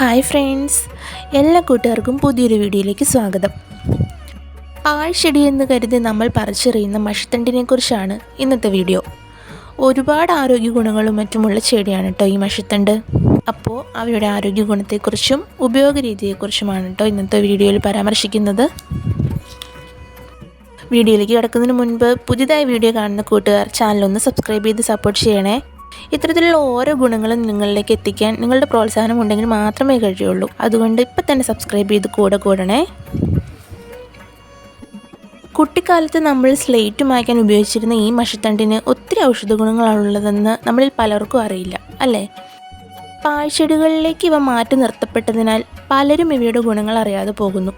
Hi friends എല്ലാ കൂട്ടുകാർക്കും പുതിയൊരു വീഡിയോയിലേക്ക് സ്വാഗതം. ആഴ്ചടി എന്ന് കരുതി നമ്മൾ പറിച്ചെറിയുന്ന മഷിത്തണ്ടിനെ കുറിച്ചാണ് ഇന്നത്തെ വീഡിയോ. ഒരുപാട് ആരോഗ്യ ഗുണങ്ങളും മറ്റുമുള്ള ചെടിയാണ് കേട്ടോ ഈ മഷിത്തണ്ട്. അപ്പോൾ അവയുടെ ആരോഗ്യ ഗുണത്തെക്കുറിച്ചും ഉപയോഗരീതിയെക്കുറിച്ചുമാണ് കേട്ടോ ഇന്നത്തെ വീഡിയോയിൽ പരാമർശിക്കുന്നത്. വീഡിയോയിലേക്ക് കിടക്കുന്നതിന് മുൻപ് പുതിയതായി വീഡിയോ കാണുന്ന കൂട്ടുകാർ ചാനലൊന്ന് സബ്സ്ക്രൈബ് ചെയ്ത് സപ്പോർട്ട് ചെയ്യണേ. ഇത്തരത്തിലുള്ള ഓരോ ഗുണങ്ങളും നിങ്ങളിലേക്ക് എത്തിക്കാൻ നിങ്ങളുടെ പ്രോത്സാഹനം ഉണ്ടെങ്കിൽ മാത്രമേ കഴിയുള്ളൂ. അതുകൊണ്ട് ഇപ്പം തന്നെ സബ്സ്ക്രൈബ് ചെയ്ത് കൂടെ കൂടണേ. കുട്ടിക്കാലത്ത് നമ്മൾ സ്ലേറ്റ് മായ്ക്കാൻ ഉപയോഗിച്ചിരുന്ന ഈ മഷിത്തണ്ടിന് ഒത്തിരി ഔഷധ ഗുണങ്ങളാണുള്ളതെന്ന് നമ്മളിൽ പലർക്കും അറിയില്ല അല്ലേ? പാഴ്ചെടികളിലേക്ക് ഇവ മാറ്റി നിർത്തപ്പെട്ടതിനാൽ പലരും ഇവയുടെ ഗുണങ്ങൾ അറിയാതെ പോകുന്നു.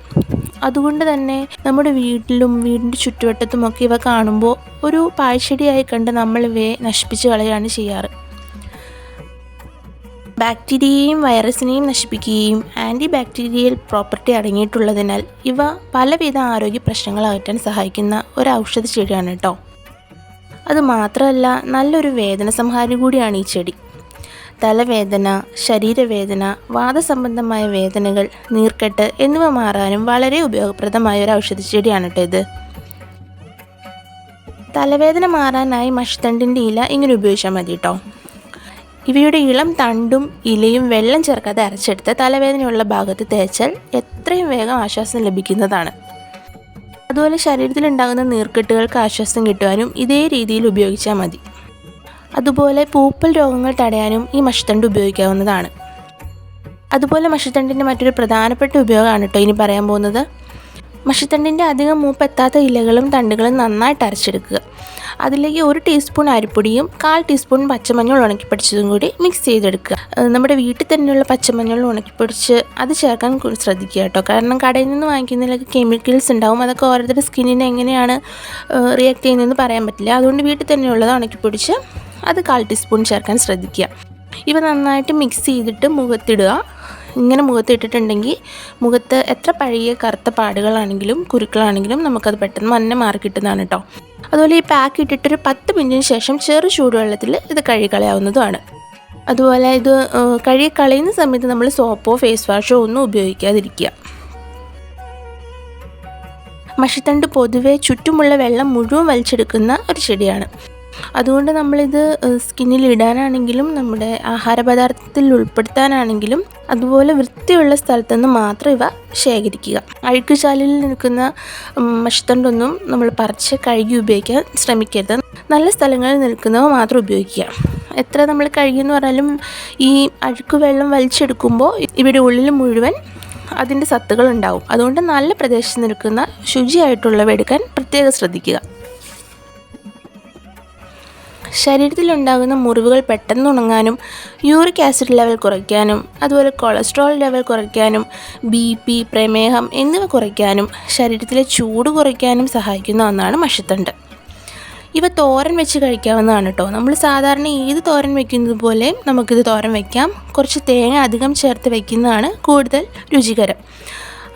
അതുകൊണ്ട് തന്നെ നമ്മുടെ വീട്ടിലും വീടിന്റെ ചുറ്റുവട്ടത്തുമൊക്കെ ഇവ കാണുമ്പോൾ ഒരു പാഴ്ചെടിയായി കണ്ട് നമ്മൾ ഇവയെ നശിപ്പിച്ച് കളയാണ് ചെയ്യാറ്. ബാക്ടീരിയയും വൈറസിനെയും നശിപ്പിക്കുകയും ആന്റി ബാക്ടീരിയൽ പ്രോപ്പർട്ടി അടങ്ങിയിട്ടുള്ളതിനാൽ ഇവ പലവിധ ആരോഗ്യ പ്രശ്നങ്ങൾ അകറ്റാൻ സഹായിക്കുന്ന ഒരു ഔഷധ ചെടിയാണ് കേട്ടോ. അതുമാത്രമല്ല നല്ലൊരു വേദന സംഹാരി കൂടിയാണ് ഈ ചെടി. തലവേദന ശരീരവേദന വാദസംബന്ധമായ വേദനകൾ നീർക്കെട്ട് എന്നിവ മാറാനും വളരെ ഉപയോഗപ്രദമായ ഒരു ഔഷധ ചെടിയാണ് ഇത്. തലവേദന മാറാനായി മഷിത്തണ്ടിന്റെ ഇല ഇങ്ങനെ ഉപയോഗിച്ചാൽ മതി കേട്ടോ ഇവയുടെ ഇളം തണ്ടും ഇലയും വെള്ളം ചേർക്കാതെ അരച്ചെടുത്ത് തലവേദനയുള്ള ഭാഗത്ത് തേച്ചാൽ എത്രയും വേഗം ആശ്വാസം ലഭിക്കുന്നതാണ്. അതുപോലെ ശരീരത്തിലുണ്ടാകുന്ന നീർക്കെട്ടുകൾക്ക് ആശ്വാസം കിട്ടുവാനും ഇതേ രീതിയിൽ ഉപയോഗിച്ചാൽ മതി. അതുപോലെ പൂപ്പൽ രോഗങ്ങൾ തടയാനും ഈ മഷിത്തണ്ട് ഉപയോഗിക്കാവുന്നതാണ്. അതുപോലെ മഷിത്തണ്ടിന്റെ മറ്റൊരു പ്രധാനപ്പെട്ട ഉപയോഗമാണ് കേട്ടോ ഇനി പറയാൻ പോകുന്നത്. മഷിത്തണ്ടിന്റെ അധികം മൂപ്പെത്താത്ത ഇലകളും തണ്ടുകളും നന്നായിട്ട് അരച്ചെടുക്കുക. അതിലേക്ക് ഒരു ടീസ്പൂൺ അരിപ്പൊടിയും കാൽ ടീസ്പൂൺ പച്ചമഞ്ഞൾ ഉണക്കിപ്പൊടിച്ചതും കൂടി മിക്സ് ചെയ്തെടുക്കുക. നമ്മുടെ വീട്ടിൽ തന്നെയുള്ള പച്ചമഞ്ഞൾ ഉണക്കിപ്പൊടിച്ച് അത് ചേർക്കാൻ ശ്രദ്ധിക്കുക കേട്ടോ കാരണം കടയിൽ നിന്ന് വാങ്ങിക്കുന്നതിലൊക്കെ കെമിക്കൽസ് ഉണ്ടാവും. അതൊക്കെ ഓരോരുത്തരുടെ സ്കിന്നിനെ എങ്ങനെയാണ് റിയാക്ട് ചെയ്യുന്നതെന്ന് പറയാൻ പറ്റില്ല. അതുകൊണ്ട് വീട്ടിൽ തന്നെയുള്ളത് ഉണക്കിപ്പൊടിച്ച് അത് കാൽ ടീസ്പൂൺ ചേർക്കാൻ ശ്രദ്ധിക്കുക. ഇവ നന്നായിട്ട് മിക്സ് ചെയ്തിട്ട് മുഖത്തിടുക. ഇങ്ങനെ മുഖത്തിട്ടിട്ടുണ്ടെങ്കിൽ മുഖത്ത് എത്ര പഴയ കറുത്ത പാടുകളാണെങ്കിലും കുരുക്കളാണെങ്കിലും നമുക്കത് പെട്ടെന്ന് മഞ്ഞ മാറി കിട്ടുന്നതാണ് കേട്ടോ അതുപോലെ ഈ പാക്ക് ഇട്ടിട്ടൊരു പത്ത് മിനിറ്റിന് ശേഷം ചെറു ചൂടുവെള്ളത്തിൽ ഇത് കഴുകളയാവുന്നതുമാണ് അതുപോലെ ഇത് കഴുകി കളയുന്ന സമയത്ത് നമ്മൾ സോപ്പോ ഫേസ് വാഷോ ഒന്നും ഉപയോഗിക്കാതിരിക്കുക. മഷിത്തണ്ട് പൊതുവെ ചുറ്റുമുള്ള വെള്ളം മുഴുവൻ വലിച്ചെടുക്കുന്ന ഒരു ചെടിയാണ്. അതുകൊണ്ട് നമ്മളിത് സ്കിന്നിൽ ഇടാനാണെങ്കിലും നമ്മുടെ ആഹാര പദാർത്ഥത്തിൽ ഉൾപ്പെടുത്താനാണെങ്കിലും അതുപോലെ വൃത്തിയുള്ള സ്ഥലത്തുനിന്ന് മാത്രം ഇവ ശേഖരിക്കുക. അഴുക്കുചാലിൽ നിൽക്കുന്ന മഷിത്തണ്ടൊന്നും നമ്മൾ പറിച്ച് കഴുകി ഉപയോഗിക്കാൻ ശ്രമിക്കരുത്. നല്ല സ്ഥലങ്ങളിൽ നിൽക്കുന്നവ മാത്രം ഉപയോഗിക്കുക. എത്ര നമ്മൾ കഴുകിയെന്ന് പറഞ്ഞാലും ഈ അഴുക്ക് വെള്ളം വലിച്ചെടുക്കുമ്പോൾ ഇവിടെ ഉള്ളിൽ മുഴുവൻ അതിന്റെ സത്തുകൾ ഉണ്ടാവും. അതുകൊണ്ട് നല്ല പ്രദേശത്ത് നിൽക്കുന്ന ശുചിയായിട്ടുള്ളവ എടുക്കാൻ പ്രത്യേകം ശ്രദ്ധിക്കുക. ശരീരത്തിലുണ്ടാകുന്ന മുറിവുകൾ പെട്ടെന്ന് ഉണങ്ങാനും യൂറിക് ആസിഡ് ലെവൽ കുറയ്ക്കാനും അതുപോലെ കൊളസ്ട്രോൾ ലെവൽ കുറയ്ക്കാനും ബി പി പ്രമേഹം എന്നിവ കുറയ്ക്കാനും ശരീരത്തിലെ ചൂട് കുറയ്ക്കാനും സഹായിക്കുന്ന ഒന്നാണ് മഷിത്തണ്ട്. ഇവ തോരൻ വെച്ച് കഴിക്കാവുന്നതാണ് കേട്ടോ നമ്മൾ സാധാരണ ഏത് തോരൻ വെക്കുന്നത് പോലെ നമുക്കിത് തോരൻ വെക്കാം. കുറച്ച് തേങ്ങ അധികം ചേർത്ത് വെക്കുന്നതാണ് കൂടുതൽ രുചികരം.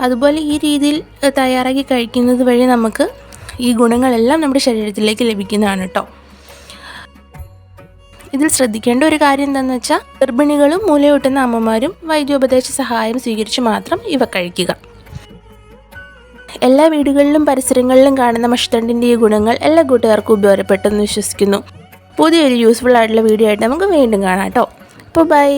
അതുപോലെ ഈ രീതിയിൽ തയ്യാറാക്കി കഴിക്കുന്നത് വഴി നമുക്ക് ഈ ഗുണങ്ങളെല്ലാം നമ്മുടെ ശരീരത്തിലേക്ക് ലഭിക്കുന്നതാണ് കേട്ടോ ഇതിൽ ശ്രദ്ധിക്കേണ്ട ഒരു കാര്യം എന്താണെന്ന് വെച്ചാൽ ഗർഭിണികളും മൂലയൂട്ടുന്ന അമ്മമാരും വൈദ്യോപദേശ സഹായം സ്വീകരിച്ച് മാത്രം ഇവ കഴിക്കുക. എല്ലാ വീടുകളിലും പരിസരങ്ങളിലും കാണുന്ന മഷ്തണ്ടിന്റെ ഈ ഗുണങ്ങൾ എല്ലാ കൂട്ടുകാർക്കും ഉപയോഗപ്പെട്ടെന്ന് വിശ്വസിക്കുന്നു. പുതിയൊരു യൂസ്ഫുൾ ആയിട്ടുള്ള വീഡിയോ ആയിട്ട് നമുക്ക് വീണ്ടും കാണാം കേട്ടോ. അപ്പോൾ ബൈ